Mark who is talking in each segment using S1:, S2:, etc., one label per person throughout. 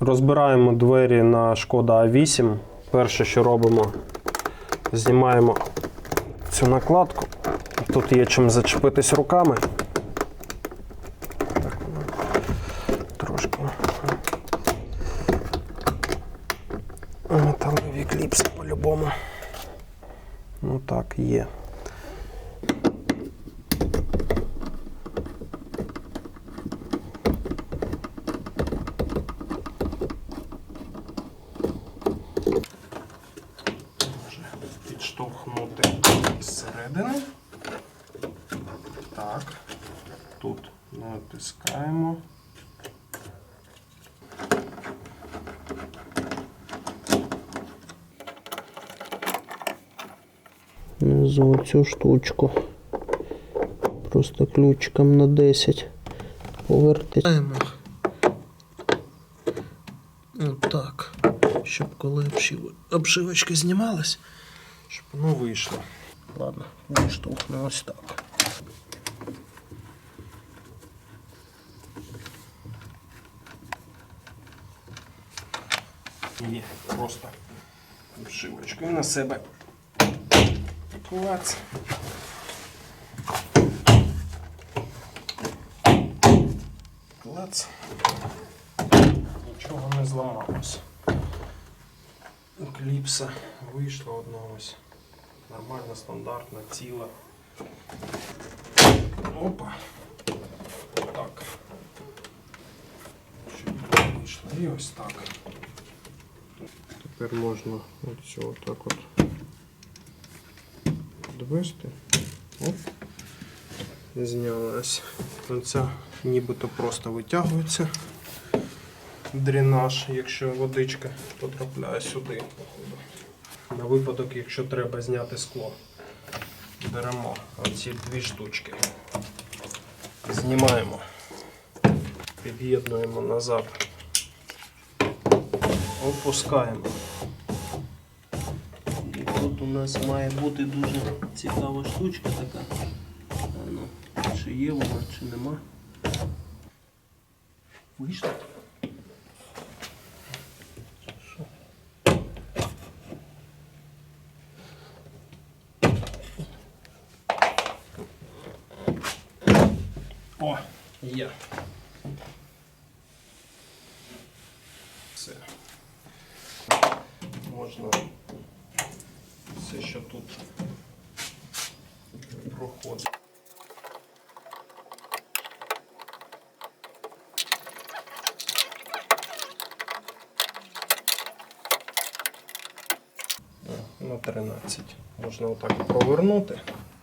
S1: Розбираємо двері на шкода А8. Перше, що робимо, знімаємо цю накладку. Тут є чим зачепитись руками. Так трошки. Металеві кліпси по-любому. Ну так, є. Зсередини. Так. Тут натискаємо.
S2: Внизу цю штучку. Просто ключиком на 10 повертаємо. Отак. Щоб коли обшив- обшивочка знімалась, щоб воно вийшло. Ладно, відштовхну ось так.
S1: Є просто обшивочкою на себе. Клац. Клац. Нічого не зламалось. Кліпса вийшла одна ось. Нормальна, стандартна, ціла. Опа. Так. Щоб не вийшло. І ось так. Тепер можна оцю отак от довести. Оп. Знялась. Оця нібито просто витягується. Дренаж, якщо водичка потрапляє сюди. походу. На випадок, якщо треба зняти скло. Беремо оці дві штучки. Знімаємо. Під'єднуємо назад. Опускаємо.
S2: І тут у нас має бути дуже цікава штучка така. Ну, чи є вона, чи нема. Вийшло?
S1: О, є. Все. Можна все, що тут проходить. На 13. Можна отак провернути.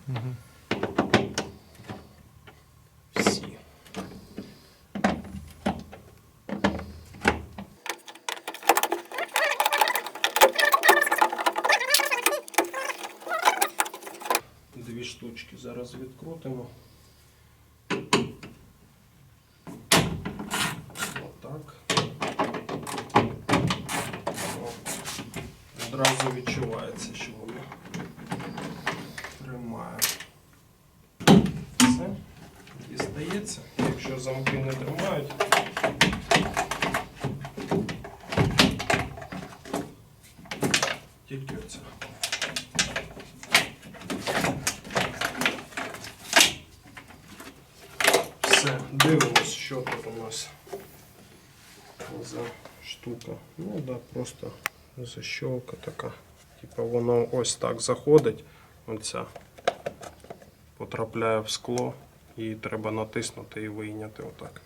S1: Всі. Дві штучки зараз відкрутимо. Отак. Одразу відчувається, що воно тримає. Все. Дістається. Якщо замки не тримають. Тільки оця. Все, дивимось, що тут у нас за штука. Ну да, просто защелка така. Типа воно ось так заходить. Оця потрапляє в скло і треба натиснути і вийняти отак.